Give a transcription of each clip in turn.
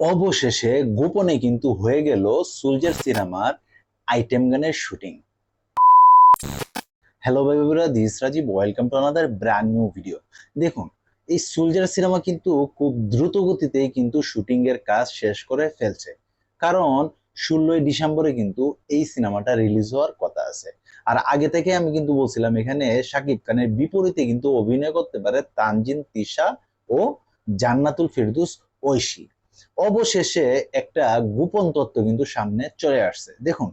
অবশেষে গোপনে কিন্তু হয়ে গেল সুলজার সিনেমার আইটেম গানের শুটিং। হ্যালো ভাই this Rajib welcome to another brand new video দেখুন, এই সুলজার সিনেমা কিন্তু খুব দ্রুত গতিতে কিন্তু শুটিং এর কাজ শেষ করে ফেলছে। কারণ ষোলোই ডিসেম্বরে কিন্তু এই সিনেমাটা রিলিজ হওয়ার কথা আছে। আর আগে থেকে আমি কিন্তু বলছিলাম, এখানে শাকিব খানের বিপরীতে কিন্তু অভিনয় করতে পারে তানজিন, তিশা ও জান্নাতুল ফিরদুস ঐশী। অবশেষে একটা গোপন তত্ত্ব কিন্তু সামনে চলে আসছে। দেখুন,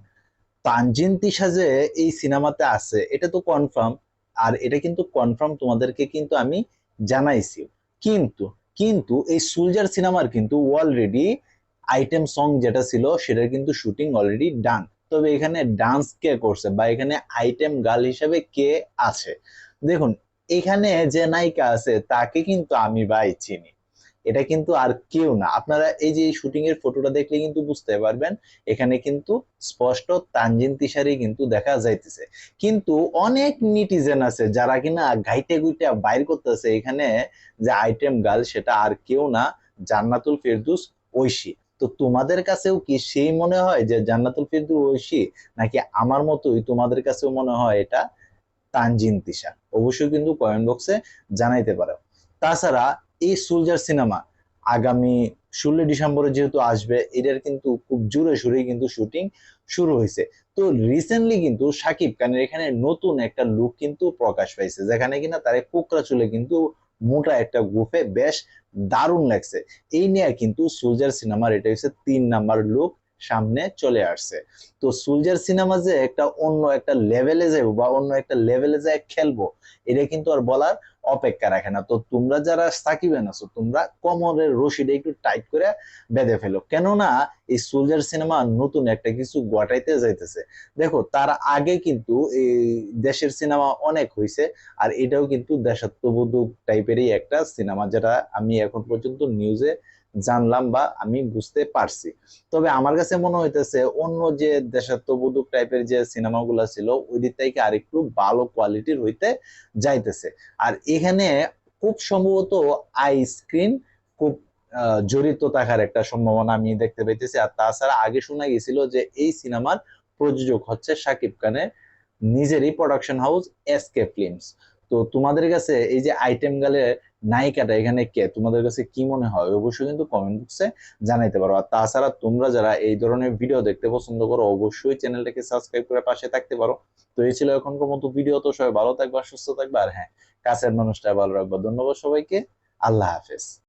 তানজিন তিশা যে এই সিনেমাতে আছে, এটা তো কনফার্ম আর এটা কিন্তু কনফার্ম তোমাদেরকে কিন্তু আমি জানাইছি। কিন্তু কিন্তু এই সুলজার সিনেমার কিন্তু অলরেডি আইটেম সং যেটা ছিল, সেটার কিন্তু শুটিং অলরেডি ডান তবে এখানে ডান্স কে করছে বা এখানে আইটেম গার্ল হিসেবে কে আছে? দেখুন, এখানে যে নায়িকা আছে, তাকে কিন্তু আমি ভাই চিনি। এটা কিন্তু আর কেউ না। আপনারা এই যে শুটিং এর ফটোটা দেখলে কিন্তু বুঝতে পারবেন, এখানে কিন্তু স্পষ্ট তানজিন তিশারি কিন্তু দেখা যাইতেছে। কিন্তু অনেক নিটিজেন আছে যারা কিনা ঘাইটে গুইটে বাইর করতেছে এখানে যে আইটেম গার্ল সেটা আর কেউ না, জান্নাতুল ফেরদুস ঐশী। তো তোমাদের কাছেও কি সেই মনে হয় যে জান্নাতুল ফেরদুস ঐশী, নাকি আমার মতোই তোমাদের কাছেও মনে হয় এটা তানজিন তিশা? অবশ্যই কিন্তু কমেন্ট বক্সে জানাইতে পারো। তাছাড়া এই সোলজার সিনেমা আগামী ষোলো ডিসেম্বরে যেহেতু আসবে, এটার কিন্তু খুব জোরে সোরে কিন্তু শুটিং শুরু হয়েছে। তো রিসেন্টলি কিন্তু সাকিব খানের এখানে নতুন একটা লুক কিন্তু প্রকাশ পাইছে, যেখানে কিনা তার কোকরা চুলে কিন্তু মোটা একটা গ্রুপে বেশ দারুণ লাগছে। এই নিয়ে কিন্তু সোলজার সিনেমার এটা হচ্ছে তিন নাম্বার লুক সামনে চলে আসছে। তো সোলজার সিনেমা যে একটা অন্য একটা লেভেলে যাব বা অন্য একটা লেভেলে যায় খেলব, এটা কিন্তু আর বলার অপেক্ষা রাখে না। তো তোমরা যারা সাকিবেন আছো, তোমরা কমরের রশিটা একটু টাইট করে বেঁধে ফেলো। কেননা এই সোলজার সিনেমা নতুন একটা কিছু গটাইতে যাইতেছে। দেখো, তার আগে কিন্তু এই দেশের সিনেমা অনেক হয়েছে আর এটাও কিন্তু দেশাত্মবোধক টাইপেরই একটা সিনেমা যেটা আমি এখন পর্যন্ত নিউজে জানলাম বা আমি বুঝতে পারছি। তবে আমার কাছে মনে হইতেছে অন্য যে দেশাত্মবোধক টাইপের যে সিনেমাগুলো ছিল ওই দিক থেকে আরেকটু ভালো কোয়ালিটির হইতে যাইতেছে। আর এখানে খুব সম্ভবত আইসক্রিম খুব জড়িত থাকার একটা সম্ভাবনা আমি দেখতে পাইতেছি। আর তাছাড়া আগে শোনা গেছিল যে এই সিনেমার প্রযোজক হচ্ছে সাকিব খানের নিজেরই প্রোডাকশন হাউস এসকে ফিল্মস তো তোমাদের কাছে এই যে আইটেম গালে নায়িকাটা এখানে কে? তোমাদের কাছে কি মনে হয়? অবশ্যই কিন্তু কমেন্ট বক্সে জানাইতে পারো। আর তাছাড়া তোমরা যারা এই ধরনের ভিডিও দেখতে পছন্দ করো, অবশ্যই চ্যানেলটাকে সাবস্ক্রাইব করে পাশে থাকতে পারো। তো এই ছিল এখনকার মতো ভিডিও তো সবাই ভালো থাকবে, সুস্থ থাকবে। আর হ্যাঁ কাছের মানুষটা ভালো রাখবে। ধন্যবাদ সবাইকে। আল্লাহ হাফেজ।